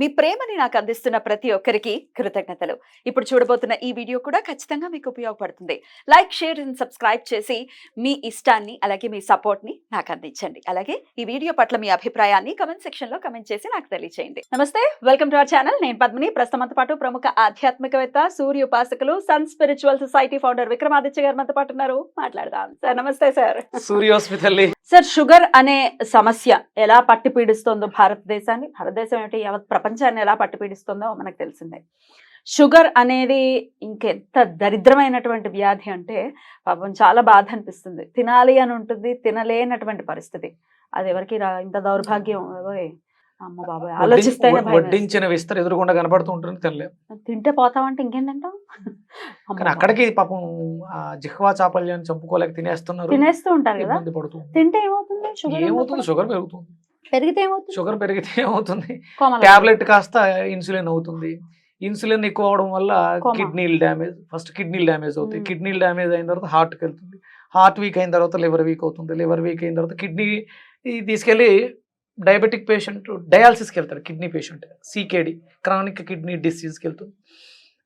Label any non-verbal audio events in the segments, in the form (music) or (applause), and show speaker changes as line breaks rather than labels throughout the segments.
మీ ప్రేమని నాకు అందిస్తున్న ప్రతి ఒక్కరికి కృతజ్ఞతలు. ఇప్పుడు చూడబోతున్న ఈ వీడియో కూడా ఖచ్చితంగా మీకు ఉపయోగపడుతుంది. లైక్ షేర్ అండ్ సబ్స్క్రైబ్ చేసి మీ ఇష్టాన్ని అలాగే మీ సపోర్ట్ని నాకు అందించండి. అలాగే ఈ వీడియో పట్ల మీ అభిప్రాయాన్ని కమెంట్ సెక్షన్లో కమెంట్ చేసి నాకు తెలియజేయండి నమస్తే వెల్కమ్ టు అవర్ ఛానల్ నేను పద్మిని. ప్రస్తుతంతో పాటు ప్రముఖ ఆధ్యాత్మికవేత్త సూర్య ఉపాసకులు sun spiritual society founder Vikramaditya garu మనతో పాటు ఉన్నారు. మాట్లాడదాం. సార్ నమస్తే సార్
సూర్యోస్మి తల్లి
సార్ షుగర్ అనే సమస్య ఎలా పట్టి పీడిస్తుందో భారతదేశాన్ని? భారతదేశం ఏంటి యావత్ ప్రపంచాన్ని ఎలా పట్టి పీడిస్తుందో మనకు తెలిసిందే. షుగర్ అనేది ఇంకెంత దరిద్రమైనటువంటి వ్యాధి అంటే పాపం చాలా బాధ అనిపిస్తుంది. తినాలి అని ఉంటుంది తినలేనటువంటి పరిస్థితి. అది ఎవరికి రా ఇంత దౌర్భాగ్యం అమ్మ బాబాయ్ వేస్తుంది.
వడ్డించిన విస్తర ఎదురుగుండా కనపడుతూ ఉంటుంది తినలేం.
తింటే పోతామంటే ఇంకేం తింటాం
కానీ అక్కడికి పాపం జిహ్వా చాపల్యాన్ని చంపుకోలేక తినేస్తున్నారు.
తినేస్తూ ఉంటారు కదా. తింటే ఏమవుతుంది? షుగర్
ఏమవుతుంది?
ఉన్నప్పుడు?
షుగర్ పెరుగుతుంది.
పెరిగితే ఏమవుతుంది?
షుగర్ పెరిగితే ఏమవుతుంది? టాబ్లెట్ కాస్త ఇన్సులిన్ అవుతుంది. ఇన్సులిన్ ఎక్కువ అవడం వల్ల. కిడ్నీలు డ్యామేజ్ ఫస్ట్ కిడ్నీలు డ్యామేజ్ అవుతాయి. కిడ్నీలు డ్యామేజ్ అయిన తర్వాత హార్ట్కి వెళ్తుంది. హార్ట్ వీక్ అయిన తర్వాత లివర్ వీక్ అవుతుంది. లివర్ వీక్ అయిన తర్వాత కిడ్నీ తీసుకెళ్ళి డయాబెటిక్ పేషెంట్ డయాలసిస్కి వెళ్తారు kidney patient. CKD chronic kidney డిసీజ్కి వెళ్తుంది.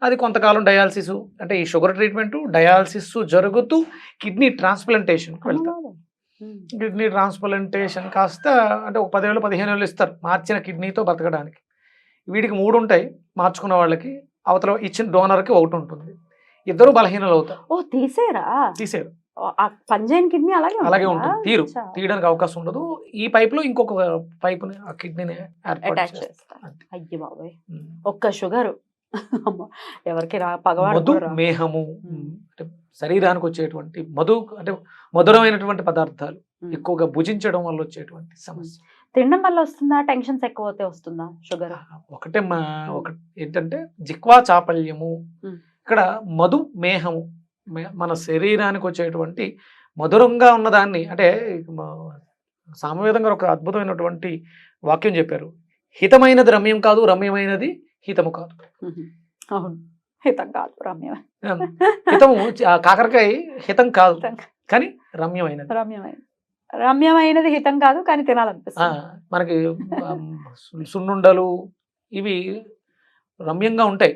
అది కొంతకాలం డయాలసిస్ అంటే ఈ షుగర్ ట్రీట్మెంట్ డయాలసిస్ జరుగుతూ కిడ్నీ ట్రాన్స్ప్లాంటేషన్కి వెళ్తారు. కిడ్నీ ట్రాన్స్ప్లాంటేషన్ కాస్త అంటే ఒక పదేళ్ళు పదిహేను ఏళ్ళు ఇస్తారు మార్చిన కిడ్నీతో బతకడానికి. వీడికి మూడు ఉంటాయి మార్చుకున్న వాళ్ళకి అవతల ఇచ్చిన డోనర్కి ఒకటి ఉంటుంది. ఇద్దరు బలహీనలు అవుతారు.
ఓ తీసేరా
తీసేరు
ఆ పంజైన్ కిడ్నీ అలాగే
అలాగే
ఉంటుందా?
తీరు. తీయడానికి అవకాశం ఉండదు. ఈ పైప్లో ఇంకొక పైప్ ఆ కిడ్నీని.
అయ్యి బాబాయ్.
ఉమ్.
ఒక్క షుగర్. ఎవరికి రా పగవాడు.
మేహము. అంటే శరీరానికి వచ్చేటువంటి మధు అంటే మధురమైనటువంటి పదార్థాలు. ఎక్కువగా భుజించడం వల్ల వచ్చేటువంటి సమస్య.
తినడం వల్ల వస్తుందా? టెన్షన్స్ ఎక్కువ అవుతే వస్తుందా? షుగర్?
ఒకటే మా ఒక ఏంటంటే జిక్వా చాపల్యము. ఇక్కడ మధు మేహము మన శరీరానికి వచ్చేటువంటి మధురంగా ఉన్నదాన్ని అంటే మ- సామవేదం గారు ఒక అద్భుతమైనటువంటి వాక్యం చెప్పారు. హితమైనది రమ్యం కాదు రమ్యమైనది హితము కాదు.
అవును. హితం కాదు రమ్యం
ఉమ్, హితము ఆ కాకరకాయ హితం కాదు.
హితం
కానీ రమ్యమైనది.
రమ్యమైన రమ్యమైనది హితం కాదు కానీ తినాలనిపిస్తుంది.
మనకి సున్నుండలు ఇవి రమ్యంగా ఉంటాయి.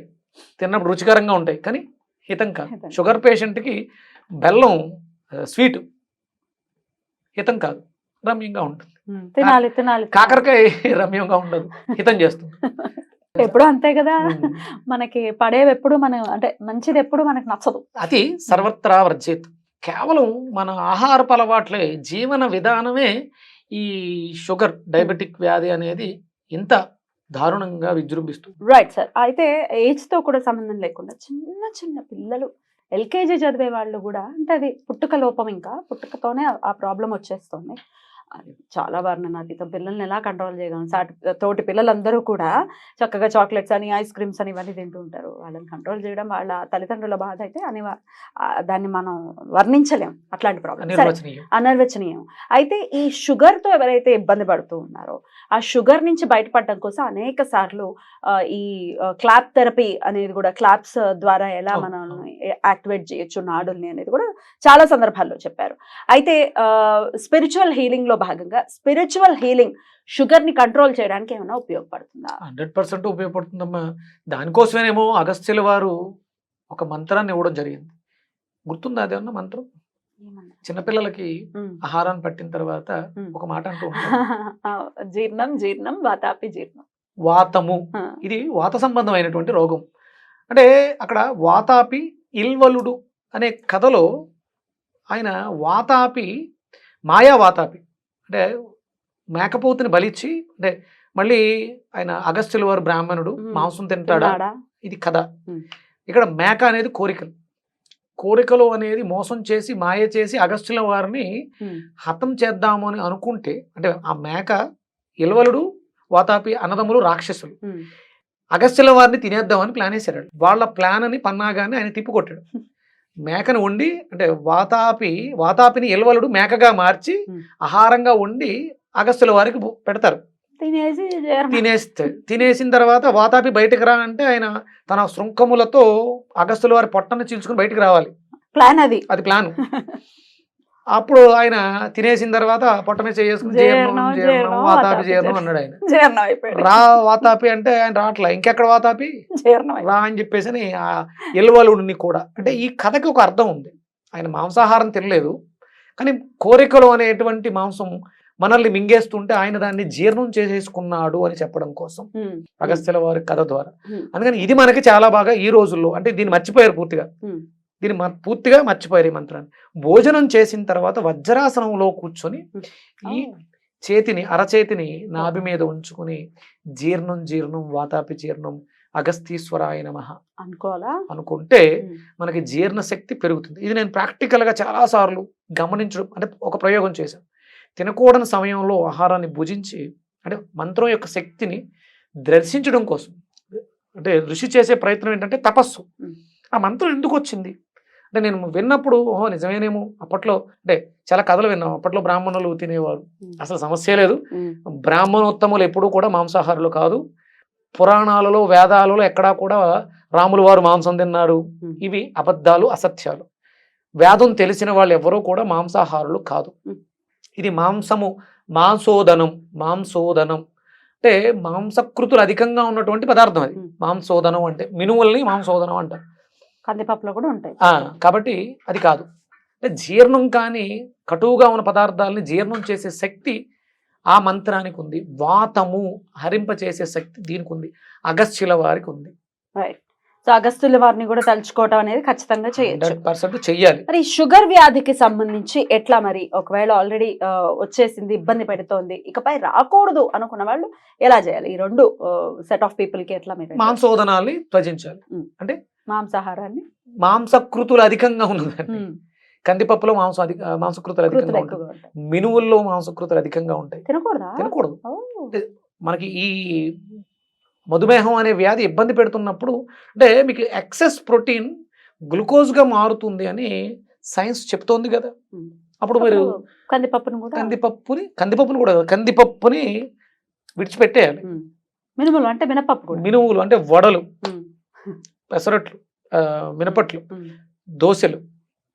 తిన్నప్పుడు రుచికరంగా ఉంటాయి. కానీ హితం కాదు.
హితం.
షుగర్ పేషెంట్కి బెల్లం స్వీట్ హితం కాదు. రమ్యంగా ఉంటుంది.
తినాలి తినాలి.
కాకరకాయ రమ్యంగా ఉండదు. హితం చేస్తుంది. (laughs)
ఎప్పుడు అంతే కదా. మనకి పడేవి ఎప్పుడు మన అంటే మంచిది ఎప్పుడు మనకి నచ్చదు.
అది సర్వత్రా వర్జిత్. కేవలం మన ఆహారపు అలవాట్లే జీవన విధానమే ఈ షుగర్ డయాబెటిక్ వ్యాధి అనేది ఇంత దారుణంగా విజృంభిస్తుంది
రైట్ సార్ అయితే ఏజ్తో కూడా సంబంధం లేకుండా చిన్న చిన్న పిల్లలు ఎల్కేజీ చదివే వాళ్ళు కూడా అంటే అది పుట్టుక లోపం ఇంకా పుట్టుకతోనే ఆ ప్రాబ్లం వచ్చేస్తుంది. అది చాలా వర్ణనాతీతం పిల్లల్ని ఎలా కంట్రోల్ చేయగలం సాటి తోటి పిల్లలందరూ కూడా చక్కగా చాక్లెట్స్ అని ఐస్ క్రీమ్స్ అని ఇవన్నీ తింటూ ఉంటారు. వాళ్ళని కంట్రోల్ చేయడం వాళ్ళ తల్లిదండ్రుల బాధ అయితే అని దాన్ని మనం వర్ణించలేం. అట్లాంటి ప్రాబ్లం అనర్వచనీయం. అయితే ఈ షుగర్తో ఎవరైతే ఇబ్బంది పడుతూ ఉన్నారో ఆ షుగర్ నుంచి బయటపడడం కోసం అనేక సార్లు ఈ క్లాప్ థెరపీ అనేది కూడా క్లాప్స్ ద్వారా ఎలా మనం. యాక్టివేట్ చేయొచ్చు నాడుల్ని అనేది కూడా చాలా సందర్భాల్లో చెప్పారు. అయితే స్పిరిచువల్ హీలింగ్ లో భాగంగా స్పిరిచువల్ హీలింగ్ షుగర్ని కంట్రోల్ చేయడానికి ఏమైనా ఉపయోగపడుతుందా?
Hundred percent ఉపయోగపడుతుందమ్మా. దానికోసమేనేమో అగస్త్యుల వారు ఒక మంత్రాన్ని ఇవ్వడం జరిగింది. గుర్తుందా అదేమన్నా మంత్రం? చిన్నపిల్లలకి. ఆహారాన్ని పట్టిన తర్వాత. ఒక మాట అంటూ (laughs)
జీర్ణం జీర్ణం వాతాపి జీర్ణం.
వాతము. ఇది వాత సంబంధమైనటువంటి రోగం. అంటే అక్కడ వాతాపి ఇల్వలుడు అనే కథలో ఆయన వాతాపి మాయా వాతాపి అంటే మేకపోతుని బలిచ్చి అంటే మళ్ళీ ఆయన అగస్త్యుల వారు బ్రాహ్మణుడు. మాంసం తింటాడా? ఇది కథ. ఇక్కడ మేక అనేది కోరికలు కోరికలు అనేది మోసం చేసి మాయ చేసి అగస్త్యుల వారిని. హతం చేద్దాము అని అనుకుంటే అంటే ఆ మేక ఇల్వలుడు వాతాపి అన్నదమ్ములు రాక్షసులు. అగస్త్యుల వారిని తినేద్దామని ప్లాన్ వేశాడు వాళ్ళ ప్లాన్ అని పన్నాగానే ఆయన తిప్పికొట్టాడు మేకను వండి అంటే వాతాపి వాతాపిని ఎల్వలుడు మేకగా మార్చి. ఆహారంగా వండి అగస్త్యుల వారికి పెడతారు
తినేసి.
తినేస్తే తినేసిన తర్వాత వాతాపి బయటకు రా అంటే ఆయన తన శృంఖములతో అగస్త్యుల వారి పొట్టను చీల్చుకుని బయటకు రావాలి
ప్లాన్ అది
అది ప్లాన్ (laughs) అప్పుడు ఆయన తినేసిన తర్వాత పొట్ట మీద చేసుకుని జీర్ణం
జీర్ణం,
వాతాపి జీర్ణం
జీర్ణం.
అన్నాడు ఆయన రా వాతాపి అంటే ఆయన రావట్లే. ఇంకెక్కడ వాతాపి. రా అని చెప్పేసి అని ఆ ఎల్వలుడిని కూడా. అంటే ఈ కథకి ఒక అర్థం ఉంది. ఆయన మాంసాహారం తినలేదు. కానీ కోరికలు అనేటువంటి మాంసం మనల్ని మింగేస్తుంటే ఆయన దాన్ని జీర్ణం చేసేసుకున్నాడు అని చెప్పడం కోసం. అగస్త్యుల వారి కథ ద్వారా. అందుకని ఇది మనకి చాలా బాగా ఈ రోజుల్లో అంటే దీన్ని మర్చిపోయారు పూర్తిగా. దీన్ని మ- పూర్తిగా మర్చిపోయారు ఈ మంత్రాన్ని. భోజనం చేసిన తర్వాత వజ్రాసనంలో కూర్చొని ఈ చేతిని అరచేతిని నాభి మీద ఉంచుకుని జీర్ణం జీర్ణం వాతాపి జీర్ణం అగస్తీశ్వరాయ నమః
అనుకోవాలా?
అనుకుంటే మనకి జీర్ణశక్తి పెరుగుతుంది. ఇది నేను ప్రాక్టికల్గా చాలాసార్లు గమనించడం అంటే ఒక ప్రయోగం చేశాను. తినకూడని సమయంలో ఆహారాన్ని భుజించి అంటే మంత్రం యొక్క శక్తిని దర్శించడం కోసం అంటే ఋషి చేసే ప్రయత్నం ఏంటంటే తపస్సు. ఆ మంత్రం ఎందుకు వచ్చింది అంటే నేను విన్నప్పుడు ఓహో నిజమేనేమో. అప్పట్లో అంటే చాలా కథలు విన్నాం. అప్పట్లో బ్రాహ్మణులు తినేవారు. అసలు సమస్య లేదు. బ్రాహ్మణోత్తములు ఎప్పుడూ కూడా మాంసాహారులు కాదు. పురాణాలలో వేదాలలో ఎక్కడా కూడా రాములు వారు మాంసం తిన్నారు. ఇవి అబద్ధాలు అసత్యాలు. వేదం తెలిసిన వాళ్ళు ఎవరూ కూడా మాంసాహారులు కాదు. ఇది మాంసము మాంసోదనం మాంసోదనం. అంటే మాంసకృతులు అధికంగా ఉన్నటువంటి పదార్థం అది. మాంసోదనం అంటే మినుముల్ని మాంసోదనం అంటారు.
కందిపప్పులో కూడా ఉంటాయి.
కాబట్టి అది కాదు. అంటే జీర్ణం కాని కటువుగా ఉన్న పదార్థాలని జీర్ణం చేసే శక్తి ఆ మంత్రానికి ఉంది. వాతము హరింప చేసే శక్తి దీనికి ఉంది. అగస్త్యుల వారికి ఉంది.
రైట్ సో అగస్తుల వారిని కూడా తలుచుకోవటం అనేది ఖచ్చితంగా చేయొచ్చు.
పర్సెంట్ చెయ్యాలి.
మరి షుగర్ వ్యాధికి సంబంధించి ఎట్లా మరి? ఒకవేళ ఆల్రెడీ వచ్చేసింది ఇబ్బంది పెడుతోంది ఇకపై రాకూడదు అనుకున్న వాళ్ళు ఎలా చేయాలి? ఈ రెండు సెట్ ఆఫ్ పీపుల్కి ఎట్లా మీరు
మాంసోదనాల్ని త్వజించాలి.
మాంసాహారాన్ని?
మాంసకృతులు అధికంగా ఉన్నదండి. కందిపప్పులో మాంసం అధిక మాంసకృతులు
కృతులు
అధికంగా ఉంటాయి. మినువుల్లో మాంసకృతులు అధికంగా ఉంటాయి.
తినకూడదా?
మనకి ఈ మధుమేహం అనే వ్యాధి ఇబ్బంది పెడుతున్నప్పుడు అంటే మీకు ఎక్సెస్ ప్రోటీన్ గ్లూకోజ్గా మారుతుంది అని సైన్స్ చెప్తోంది కదా. అప్పుడు మీరు
కందిపప్పును
కందిపప్పుని కందిపప్పుని కూడా కాదు, కందిపప్పుని విడిచిపెట్టేయాలి.
మినుములు అంటే మినపప్పు కూడా.
మినువులు అంటే వడలు. పెసరట్లు మినపట్లు దోశలు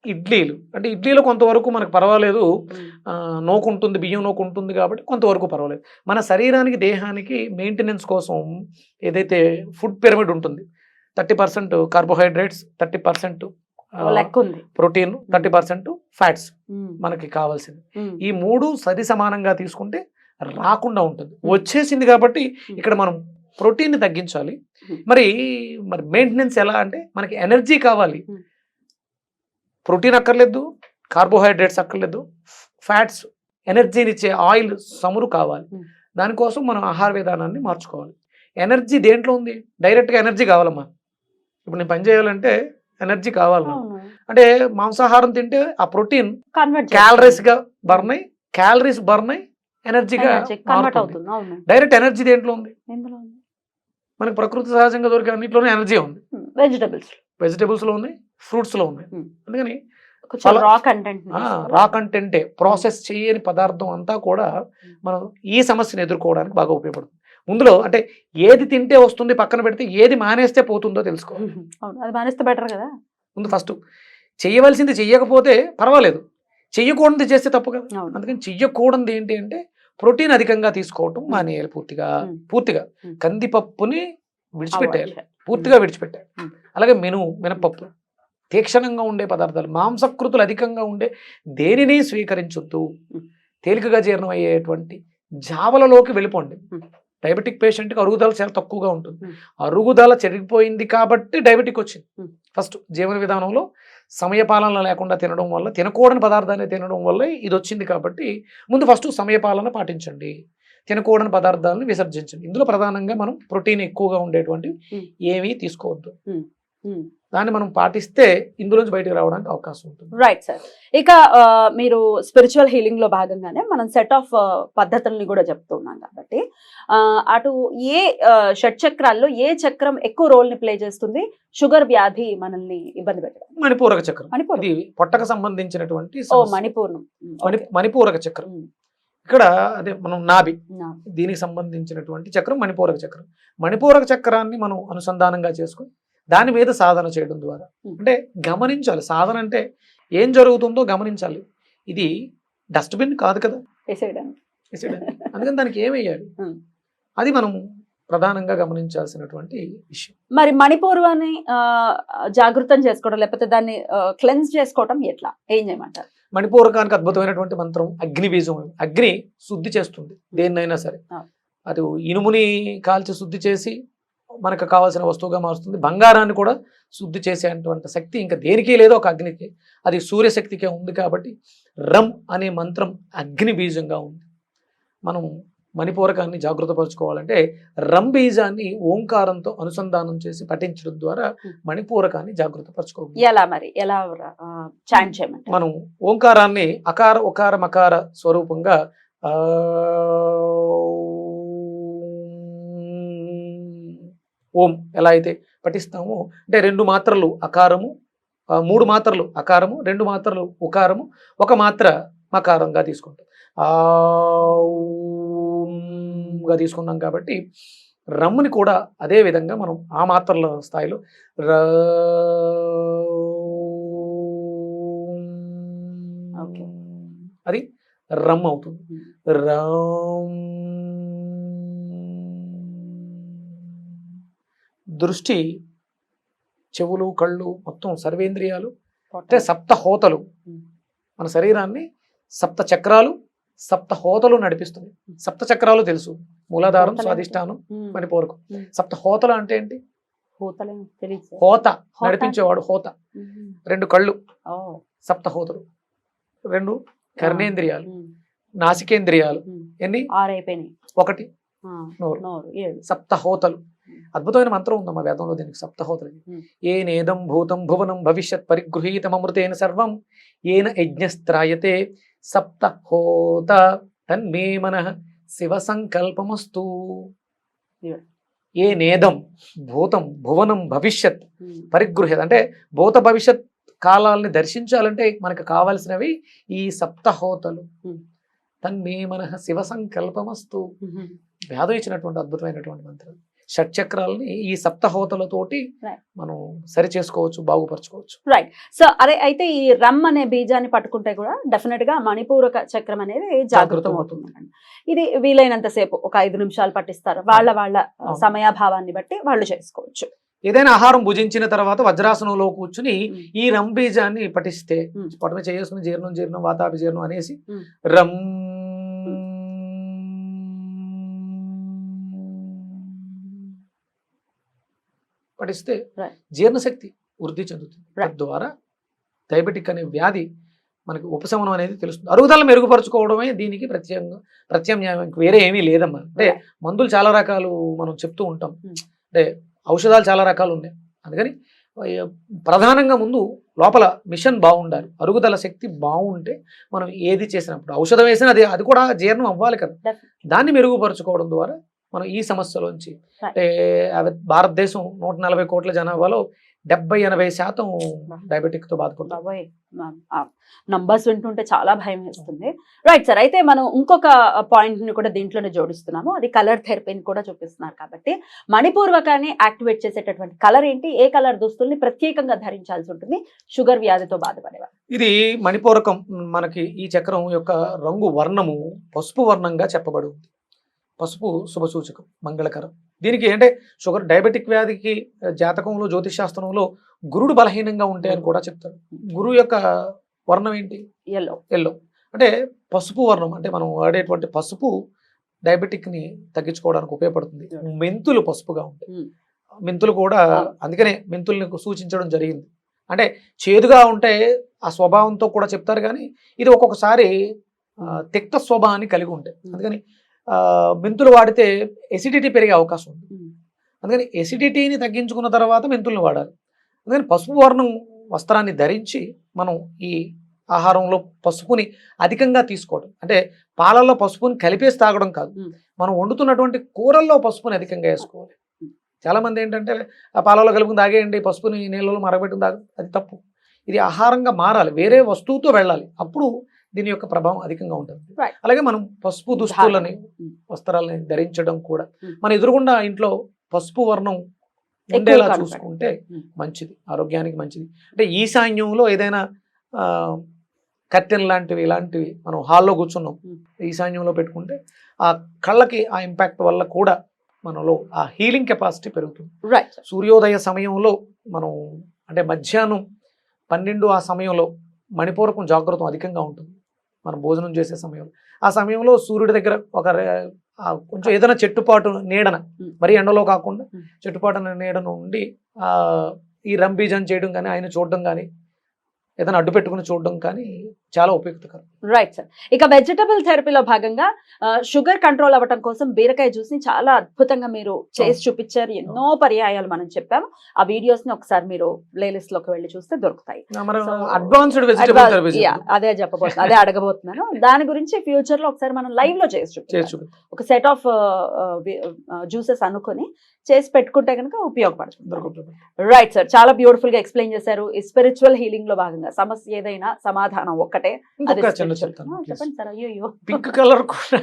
ఇడ్లీలు. అంటే ఇడ్లీలో కొంతవరకు మనకు పర్వాలేదు.
ఉమ్.
ఆ, నోకు ఉంటుంది బియ్యం నోకు ఉంటుంది కాబట్టి కొంతవరకు పర్వాలేదు. మన శరీరానికి దేహానికి మెయింటెనెన్స్ కోసం ఏదైతే ఫుడ్ పిరమిడ్ ఉంటుంది thirty percent carbohydrates thirty percent protein thirty percent fats మనకి కావాల్సింది. ఈ మూడు సరి సమానంగా తీసుకుంటే రాకుండా ఉంటుంది. వచ్చేసింది కాబట్టి ఇక్కడ మనం ప్రోటీన్ తగ్గించాలి. మరి మరి మెయింటెనెన్స్ ఎలా అంటే మనకి ఎనర్జీ కావాలి. ప్రోటీన్ అక్కర్లేదు కార్బోహైడ్రేట్స్ అక్కర్లేదు ఫ్యాట్స్ ఎనర్జీని ఇచ్చే ఆయిల్ సమురు కావాలి. దానికోసం మనం ఆహార విధానాన్ని మార్చుకోవాలి. ఎనర్జీ దేంట్లో ఉంది? డైరెక్ట్గా ఎనర్జీ కావాలమ్మా. ఇప్పుడు నేను పని చేయాలంటే ఎనర్జీ కావాలి. అంటే మాంసాహారం తింటే ఆ ప్రోటీన్
కన్వర్ట్
క్యాలరీస్గా బర్న్ అయ్యి క్యాలరీస్ బర్న్ అయ్యి ఎనర్జీగా డైరెక్ట్ ఎనర్జీ దేంట్లో ఉంది? మనకి ప్రకృతి సహజంగా దొరికే అన్నింటిలోనే ఎనర్జీ ఉంది.
వెజిటబుల్స్
వెజిటేబుల్స్లో ఉన్నాయి ఫ్రూట్స్లో ఉన్నాయి
Hmm.
అందుకని
రా కంటెంట్
రా కంటెంటే ప్రాసెస్ చేయని పదార్థం అంతా కూడా మనం ఈ సమస్యను ఎదుర్కోవడానికి బాగా ఉపయోగపడుతుంది. ముందులో అంటే ఏది తింటే వస్తుంది పక్కన పెడితే ఏది మానేస్తే పోతుందో తెలుసుకో. (laughs)
అది మానేస్తే బెటర్ కదా?
ముందు ఫస్ట్ చెయ్యవలసింది చెయ్యకపోతే పర్వాలేదు. చెయ్యకూడదు చేస్తే తప్పు కదా? అందుకని చెయ్యకూడదు ఏంటి అంటే ప్రోటీన్ అధికంగా తీసుకోవటం మానేయాలి పూర్తిగా. పూర్తిగా. కందిపప్పుని విడిచిపెట్టేయాలి
చేయాలి.
పూర్తిగా విడిచిపెట్టాలి. అలాగే మినుము మినపప్పు తీక్షణంగా ఉండే పదార్థాలు మాంసకృతులు అధికంగా ఉండే దేనిని స్వీకరించొద్దు. తేలికగా జీర్ణం అయ్యేటువంటి జావలలోకి వెళ్ళిపోండి. డయాబెటిక్ పేషెంట్కి అరుగుదల చాలా తక్కువగా ఉంటుంది. అరుగుదల చెరిగిపోయింది కాబట్టి డయాబెటిక్ వచ్చింది. ఫస్ట్ జీవన విధానంలో సమయపాలన లేకుండా తినడం వల్ల తినకూడని పదార్థాన్ని తినడం వల్ల ఇది వచ్చింది కాబట్టి ముందు ఫస్ట్ సమయపాలన పాటించండి తినకూడని పదార్థాలను విసర్జించండి ఇందులో ప్రధానంగా మనం ప్రోటీన్ ఎక్కువగా ఉండేటువంటి. ఏమీ తీసుకోవద్దు. దాన్ని మనం పాటిస్తే ఇందులోంచి బయటకు రావడానికి అవకాశం ఉంటుంది.
రైట్ సార్ ఇక మీరు స్పిరిచువల్ హీలింగ్లో భాగంగానే మనం సెట్ ఆఫ్ పద్ధతుల్ని కూడా చెప్తున్నాం కాబట్టి ఆ, అటు ఏ షట్ చక్రాల్లో ఏ చక్రం ఎక్కువ రోల్ని ప్లే చేస్తుంది? షుగర్ వ్యాధి మనల్ని ఇబ్బంది పెట్టడం.
మణిపూరక చక్రం.
మణిపూర్.
ఇది పొట్టకు సంబంధించినటువంటి
ఓ. మణిపూర్ణం.
మణి మణిపూరక చక్రం. ఇక్కడ అదే మనం నాభి. దీనికి సంబంధించినటువంటి చక్రం మణిపూరక చక్రం. మణిపూరక చక్రాన్ని మనం అనుసంధానంగా చేసుకుని దాని మీద సాధన చేయడం ద్వారా. అంటే గమనించాలి. సాధన అంటే ఏం జరుగుతుందో గమనించాలి. ఇది డస్ట్బిన్ కాదు కదా. అందుకని దానికి ఏమయ్యాలి
ఉం.
అది మనం ప్రధానంగా గమనించాల్సినటువంటి విషయం.
మరి మణిపూర్వాన్ని జాగృతం చేసుకోవడం లేకపోతే దాన్ని క్లెన్స్ చేసుకోవడం ఎట్లా? ఏం చేయమంటారు?
మణిపూరకానికి అద్భుతమైనటువంటి మంత్రం అగ్ని బీజం. అగ్ని శుద్ధి చేస్తుంది దేన్నైనా సరే. అది ఇనుముని కాల్చి శుద్ధి చేసి మనకు కావాల్సిన వస్తువుగా మారుస్తుంది. బంగారాన్ని కూడా శుద్ధి చేసేటువంటి శక్తి ఇంకా దేనికి లేదు ఒక అగ్నికి అది సూర్యశక్తికే ఉంది కాబట్టి రమ్ అనే మంత్రం అగ్ని బీజంగా ఉంది. మనం మణిపూరకాన్ని జాగృతపరచుకోవాలంటే రమ్ బీజాన్ని ఓంకారంతో అనుసంధానం చేసి పఠించడం ద్వారా మణిపూరకాన్ని జాగృతపరచుకోవాలి
ఎలా మరి? ఎలా చాంట్ చేయమంటారు?
మనం ఓంకారాన్ని అకార ఉకార మకార స్వరూపంగా ఓం ఎలా అయితే పఠిస్తామో అంటే రెండు మాత్రలు అకారము మూడు మాత్రలు అకారము రెండు మాత్రలు ఉకారము ఒక మాత్ర మకారంగా తీసుకుంటాం. ఆ, ఊంగా తీసుకున్నాం కాబట్టి రమ్ముని కూడా అదే విధంగా మనం ఆ మాత్రల స్థాయిలో ర. అది రమ్ అవుతుంది. రామ్ దృష్టి చెవులు కళ్ళు మొత్తం సర్వేంద్రియాలు అంటే సప్త హోతలు. మన శరీరాన్ని సప్త చక్రాలు సప్త హోతలు నడిపిస్తుంది సప్త చక్రాలు తెలుసు. మూలాధారం స్వాధిష్టానం. మణిపూరకం. సప్త హోతలు అంటే ఏంటి? హోత. నడిపించేవాడు హోత. రెండు కళ్ళు. సప్త హోతలు. రెండు కర్ణేంద్రియాలు. నాసికేంద్రియాలు. ఎన్ని? ఒకటి నోరు. సప్త హోతలు. అద్భుతమైన మంత్రం ఉందమ్మా వేదంలో దీనికి. ఏ నేదం భూతం భువనం భవిష్యత్ పరిగృహీతమృతేన సర్వం ఏన యజ్ఞస్త్రాయతే సప్త హోత తన్మే మనః శివ సంకల్పమస్తు. ఏ నేదం భూతం భువనం భవిష్యత్. పరిగృహ్యత అంటే భూత భవిష్యత్ కాలాలని దర్శించాలంటే మనకు కావాల్సినవి ఈ సప్తహోతలు. తన్మే మనః శివ సంకల్పమస్తు. వేదం ఇచ్చినటువంటి అద్భుతమైనటువంటి మంత్రం షట్చక్రాలని ఈ సప్తహోతలతోటి. మనం సరి చేసుకోవచ్చు బాగుపరచుకోవచ్చు
సో అదే అయితే ఈ రమ్ అనే బీజాన్ని పట్టుకుంటే కూడా డెఫినెట్గా మణిపూరక చక్రం అనేది జాగృతం అవుతుంది ఇది వీలైనంత సేపు ఒక ఐదు నిమిషాలు పట్టిస్తారు వాళ్ళ వాళ్ళ. సమయాభావాన్ని బట్టి వాళ్ళు చేసుకోవచ్చు
ఏదైనా ఆహారం భుజించిన తర్వాత వజ్రాసనంలో కూర్చుని
ఉమ్.
ఈ రం బీజాన్ని పఠిస్తే
ఉమ్.
పటమే చేసుకుని జీర్ణం జీర్ణం వాతాభిజీర్ణం అనేసి
ఉమ్.
రం
Right.
జీర్ణశక్తి వృద్ధి చెందుతుంది. తద్వారా డయాబెటిక్ అనే వ్యాధి మనకి ఉపశమనం అనేది తెలుస్తుంది అరుగుదల మెరుగుపరచుకోవడమే దీనికి ప్రత్యేకంగా ప్రత్యామ్నాయం వేరే ఏమీ లేదమ్మా అంటే. మందులు చాలా రకాలు మనం చెప్తూ ఉంటాం
Hmm.
అంటే ఔషధాలు చాలా రకాలు ఉన్నాయి అందుకని ప్రధానంగా ముందు లోపల మిషన్ బాగుండాలి అరుగుదల శక్తి బాగుంటే మనం ఏది చేసినప్పుడు ఔషధం వేసినా అది అది కూడా జీర్ణం అవ్వాలి కదా. దాన్ని మెరుగుపరచుకోవడం ద్వారా మనం ఈ సమస్యలోంచి. అంటే భారతదేశం నూట నలభై కోట్ల జనాభాలో డెబ్బై ఎనభై శాతం డయాబెటిక్తో బాధపడుతుంది.
నంబర్స్ వింటుంటే చాలా భయం వేస్తుంది. రైట్ సార్ అయితే మనం ఇంకొక పాయింట్ని కూడా దీంట్లోనే జోడిస్తున్నాము. అది కలర్ థెరపీని కూడా చూపిస్తున్నారు కాబట్టి. మణిపూర్వకాన్ని యాక్టివేట్ చేసేటటువంటి కలర్ ఏంటి? ఏ కలర్ దుస్తుల్ని ప్రత్యేకంగా ధరించాల్సి ఉంటుంది? షుగర్ వ్యాధితో బాధపడేవారు.
ఇది మణిపూరకం మనకి ఈ చక్రం యొక్క రంగు వర్ణము పసుపు వర్ణంగా చెప్పబడి ఉంది పసుపు శుభసూచకం మంగళకరం. దీనికి అంటే షుగర్ డయాబెటిక్ వ్యాధికి జాతకంలో జ్యోతిష్ శాస్త్రంలో గురుడు బలహీనంగా ఉంటే అని కూడా చెప్తారు. గురువు యొక్క వర్ణం ఏంటి?
ఎల్లో
ఎల్లో అంటే పసుపు వర్ణం అంటే మనం వాడేటువంటి పసుపు డయాబెటిక్ని తగ్గించుకోవడానికి ఉపయోగపడుతుంది. మెంతులు పసుపుగా ఉంటాయి.
Hmm.
మెంతులు కూడా
Ah.
అందుకనే మెంతుల్ని సూచించడం జరిగింది. అంటే చేదుగా ఉంటే ఆ స్వభావంతో కూడా చెప్తారు కానీ ఇది ఒక్కొక్కసారి ఆ, తిక్త స్వభావాన్ని కలిగి ఉంటాయి.
Hmm.
అందుకని మెంతులు వాడితే ఎసిడిటీ పెరిగే అవకాశం ఉంది. అందుకని ఎసిడిటీని తగ్గించుకున్న తర్వాత మెంతుల్ని వాడాలి. అందుకని పసుపు వర్ణం వస్త్రాన్ని ధరించి మనం ఈ ఆహారంలో పసుపుని అధికంగా తీసుకోవడం. అంటే పాలల్లో పసుపుని కలిపేసి తాగడం కాదు. మనం వండుతున్నటువంటి కూరల్లో పసుపుని అధికంగా వేసుకోవాలి.
మ్మ్.
చాలా మంది ఏంటంటే ఆ పాలలో కలుపుకుని తాగేయండి పసుపుని నీళ్ళలో మరగబెట్టుకుని తాగ. అది తప్పు. ఇది ఆహారంగా మారాలి. వేరే వస్తువుతో వెళ్ళాలి. అప్పుడు దీని యొక్క ప్రభావం అధికంగా ఉంటుంది. అలాగే మనం పసుపు దుస్తులని. వస్త్రాలని ధరించడం కూడా. మన ఎదురుగుండా ఇంట్లో పసుపు వర్ణం ఉండేలా. చూసుకుంటే. మంచిది ఆరోగ్యానికి మంచిది అంటే ఈశాన్యంలో ఏదైనా కర్టెన్ లాంటివి ఇలాంటివి మనం హాల్లో కూర్చున్నాం. ఈశాన్యంలో పెట్టుకుంటే ఆ కళ్ళకి ఆ ఇంపాక్ట్ వల్ల కూడా మనలో ఆ హీలింగ్ కెపాసిటీ పెరుగుతుంది సూర్యోదయ సమయంలో మనం అంటే మధ్యాహ్నం పన్నెండు ఆ సమయంలో మణిపూరకం జాగ్రత్త అధికంగా ఉంటుంది మనం భోజనం చేసే సమయంలో ఆ సమయంలో సూర్యుడి దగ్గర ఒక కొంచెం ఏదైనా చెట్టుపాటు నీడన. మరీ ఎండలో కాకుండా. చెట్టుపాటు నీడన ఉండి ఈ రంబీజన్ చేయడం కానీ ఆయన చూడడం కానీ ఏదైనా అడ్డు పెట్టుకుని చూడడం కానీ చాలా ఉపయుక్తకరం.
రైట్ సార్ ఇక వెజిటబుల్ థెరపీలో భాగంగా షుగర్ కంట్రోల్ అవ్వటం కోసం బీరకాయ జ్యూస్ని చాలా అద్భుతంగా మీరు చేసి చూపించారు. ఎన్నో పర్యాయాలు మనం చెప్పాము. ఆ వీడియోస్ని ఒకసారి మీరు ప్లేలిస్ట్లోకి వెళ్ళి చూస్తే దొరుకుతాయి.
అడ్వాన్స్డ్
అదే చెప్పబోతున్నా అదే అడగబోతున్నాను. (laughs) దాని గురించి ఫ్యూచర్లో ఒకసారి మనం లైవ్లో చేసి చూపించాలి
చేసి
ఒక సెట్ ఆఫ్ జ్యూసెస్ అనుకొని చేసి పెట్టుకుంటే కనుక ఉపయోగపడుతుంది. రైట్ సార్ చాలా బ్యూటిఫుల్గా ఎక్స్ప్లెయిన్ చేశారు. ఈ స్పిరిచువల్ హీలింగ్లో భాగంగా సమస్య ఏదైనా సమాధానం ఒక్కటే.
చిన్న. చెప్తాను
సార్ అయ్యో
పింక్ కలర్ కూడా.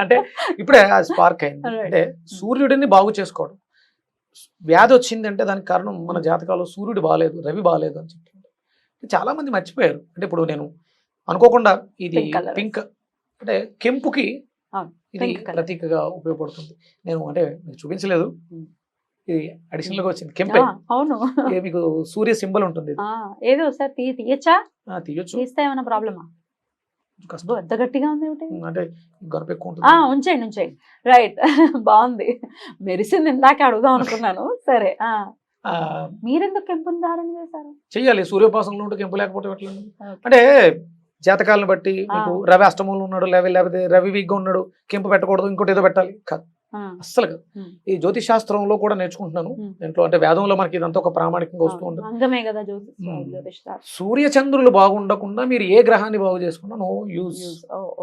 అంటే ఇప్పుడే స్పార్క్ అయింది. అంటే సూర్యుడిని బాగు చేసుకోవడం. వ్యాధి వచ్చింది అంటే దానికి కారణం మన జాతకాల్లో సూర్యుడు బాగాలేదు రవి బాగాలేదు అని చెప్తున్నారు చాలా మంది మర్చిపోయారు. అంటే ఇప్పుడు నేను అనుకోకుండా ఇది. పింక్ అంటే కెంపుకి ఇది. ప్రతీకగా ఉపయోగపడుతుంది. నేను అంటే చూపించలేదు.
Hmm.
ఇది అడిషనల్గా వచ్చింది కెంపే
అవును.
మీకు సూర్య సింబల్ ఉంటుంది.
ఏదో సార్ తీయచ్చా?
ఆ, తీయొచ్చు.
తీస్తే ఏమైనా ప్రాబ్లమా? ఎంత గట్టిగా ఉంది
అంటే
ఉంచేయండి ఉంచేయండి. రైట్. (laughs) బాగుంది. మెరిసింది ఇందాక అడుగుదాం అనుకున్నాను. సరే మీరెందుకు కెంపుని ధారణ చేశారు?
చెయ్యాలి. సూర్యోపాసనలో ఉంటే కెంపు లేకపోతే. అంటే జాతకాలను బట్టి. మీకు రవి అష్టమంలో ఉన్నాడు లేవి లేకపోతే రవి వీక్గా ఉన్నాడు కెంపు పెట్టకూడదు ఇంకోటి ఏదో పెట్టాలి. కాదు అస్సలు కాదు. ఈ జ్యోతిష్ శాస్త్రంలో కూడా నేర్చుకుంటున్నాను. దీంట్లో అంటే వేదంలో మనకి ఇదంతా ఒక ప్రామాణికంగా వస్తూ ఉంటుంది.
అంగమే కదా జ్యోతిష్
Hmm.
జ్యోతిష్ శాస్త్రం.
సూర్య చంద్రులు బాగుండకుండా మీరు ఏ గ్రహాన్ని బాగు చేసుకున్నా నో యూజ్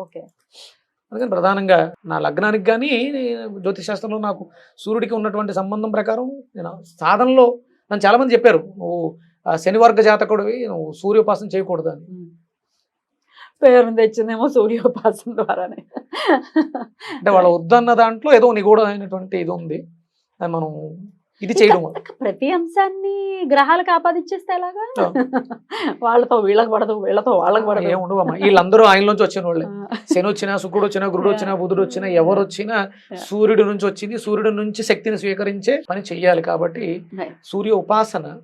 ఓకే.
అందుకని ప్రధానంగా నా లగ్నానికి కానీ జ్యోతిష్ శాస్త్రంలో నాకు సూర్యుడికి ఉన్నటువంటి సంబంధం ప్రకారం నేను సాధనలో నన్ను చాలా మంది చెప్పారు నువ్వు ఆ, శనివర్గ జాతకుడివి నువ్వు సూర్యోపాసన చేయకూడదు అని.
పేరు తెచ్చిందేమో సూర్యోపాసన ద్వారానే.
అంటే వాళ్ళ వద్దన్న దాంట్లో ఏదో నిగూఢమైనటువంటి ఇది ఉంది. అది మనం ఇది చేయడం
ప్రతి అంశాన్ని గ్రహాలకు ఆపాదించేస్తే ఎలాగా. వాళ్ళతో వీళ్ళకి పడదు వీళ్ళతో వాళ్ళకి పడదు.
ఏం ఉండవు అమ్మా. వీళ్ళందరూ ఆయన నుంచి వచ్చిన వాళ్ళే. శని వచ్చినా శుక్రుడు వచ్చినా గురుడు వచ్చినా బుధుడు వచ్చినా ఎవరు వచ్చినా. సూర్యుడి నుంచి వచ్చింది. సూర్యుడి నుంచి శక్తిని స్వీకరించే పని చెయ్యాలి కాబట్టి. సూర్య ఉపాసన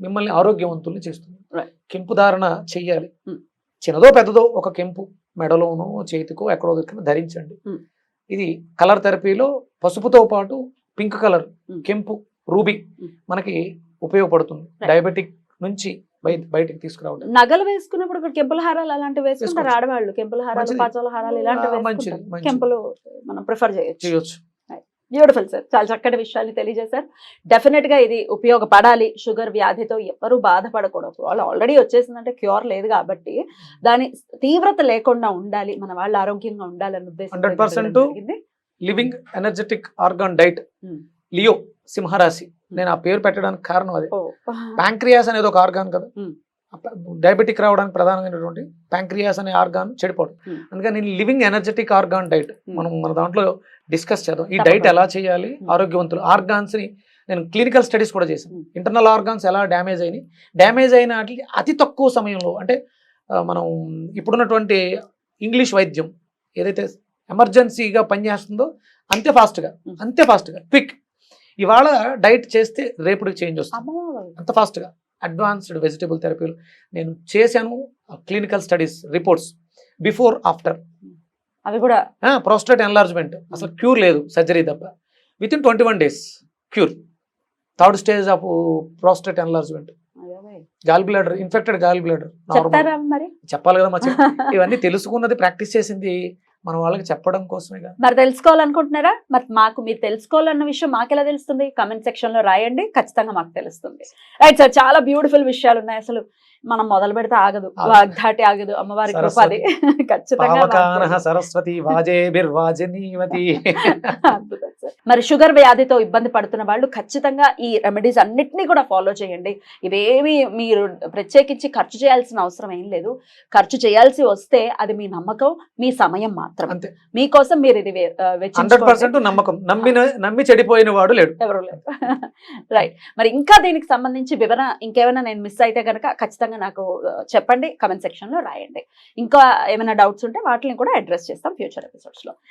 మిమ్మల్ని ఆరోగ్యవంతుల్ని చేస్తుంది. కెంపు ధారణ చెయ్యాలి.
Hmm.
చిన్నదో పెద్దదో ఒక కెంపు మెడలోనో చేతికో ఎక్కడో దగ్గర ధరించండి. ఇది కలర్ థెరపీలో పసుపుతో పాటు పింక్ కలర్. కెంపు రూబీ. మనకి ఉపయోగపడుతుంది. డయాబెటిక్ నుంచి బయట బయటికి తీసుకురావడం
నగలు వేసుకున్నప్పుడు కెంపుల హారాలు అలాంటివి వేసుకుంటారు. ఆడవాళ్ళు కెంపుల హారాలు. పాచాల హారాలు ఇలాంటివి
మంచిది.
కెంపులు మనం ప్రిఫర్ చేయొచ్చు
చేయొచ్చు
బ్యూటిఫుల్ సార్ చాలా చక్కటి విషయాన్ని తెలియజేశారు. డెఫినెట్గా ఇది ఉపయోగపడాలి. షుగర్ వ్యాధితో ఎవరు బాధపడకూడదు. వాళ్ళు ఆల్రెడీ వచ్చేసిందంటే క్యూర్ లేదు కాబట్టి దాని తీవ్రత లేకుండా ఉండాలి. మన వాళ్ళు ఆరోగ్యంగా ఉండాలన్న ఉద్దేశం
100% living energetic organ diet
Hmm.
Leo సింహరాశి. నేను ఆ పేరు పెట్టడానికి కారణం అదే. ప్యాంక్రియాస్ అనేది ఒక ఆర్గాన్ కదా.
Hmm.
డయాబెటిక్ రావడానికి ప్రధానమైనటువంటి ప్యాంక్రియాస్ అనే ఆర్గాన్ చెడిపోవడం
Hmm.
అందుకని నేను living energetic organ diet
Hmm.
మనం మన దాంట్లో డిస్కస్ చేద్దాం ఈ. డైట్ ఎలా చేయాలి
Hmm.
ఆరోగ్యవంతులు ఆర్గాన్స్ని నేను క్లినికల్ స్టడీస్ కూడా చేశాను. ఇంటర్నల్ ఆర్గాన్స్ ఎలా డ్యామేజ్ అయినాయి డ్యామేజ్ అయిన వాటికి అతి తక్కువ సమయంలో అంటే మనం ఇప్పుడున్నటువంటి ఇంగ్లీష్ వైద్యం ఏదైతే ఎమర్జెన్సీగా పనిచేస్తుందో అంతే ఫాస్ట్గా. అంతే ఫాస్ట్గా క్విక్ ఇవాళ డైట్ చేస్తే రేపుడికి చేంజ్ వస్తుంది అంత ఫాస్ట్గా అడ్వాన్స్డ్ వెజిటబుల్ థెరపీలు నేను చేశాను clinical studies reports before after.
అవి కూడా
ప్రోస్టేట్ ఎన్లార్జ్మెంట్. అసలు క్యూర్ లేదు సర్జరీ తప్ప. Within twenty one days cure. Third stage of prostate enlargement. Gall bladder infected gall bladder చెప్పాలి కదా మా ఇవన్నీ తెలుసుకున్నది ప్రాక్టీస్ చేసింది మన వాళ్ళకి చెప్పడం కోసమే కదా
మరి తెలుసుకోవాలనుకుంటున్నారా? మరి మాకు మీరు తెలుసుకోవాలన్న విషయం మాకెలా తెలుస్తుంది? కమెంట్ సెక్షన్లో రాయండి ఖచ్చితంగా మాకు తెలుస్తుంది. రైట్ సార్ చాలా బ్యూటిఫుల్ విషయాలు ఉన్నాయి. అసలు మనం మొదలు పెడితే ఆగదు. వాగ్దాటి ఆగదు. అమ్మవారి కృపది (laughs) ఖచ్చితంగా
సరస్వతి. (laughs)
మరి షుగర్ వ్యాధితో ఇబ్బంది పడుతున్న వాళ్ళు ఖచ్చితంగా ఈ రెమెడీస్ అన్నిటినీ కూడా ఫాలో చేయండి. ఇవేమి మీరు ప్రత్యేకించి ఖర్చు చేయాల్సిన అవసరం ఏం లేదు. ఖర్చు చేయాల్సి వస్తే అది మీ నమ్మకం మీ సమయం మాత్రం
అంతే.
మీకోసం మీరు ఇది
హండ్రెడ్. పర్సెంట్ నమ్మకం. నమ్మిన నమ్మి చెడిపోయిన వాడు లేడు.
ఎవరు లేరు. (laughs) రైట్ మరి ఇంకా దీనికి సంబంధించి వివరణ ఇంకేమైనా నేను మిస్ అయితే కనుక ఖచ్చితంగా నాకు చెప్పండి. కమెంట్ సెక్షన్లో రాయండి. ఇంకా ఏమైనా డౌట్స్ ఉంటే వాటిని కూడా అడ్రస్ చేస్తాం ఫ్యూచర్ ఎపిసోడ్స్లో.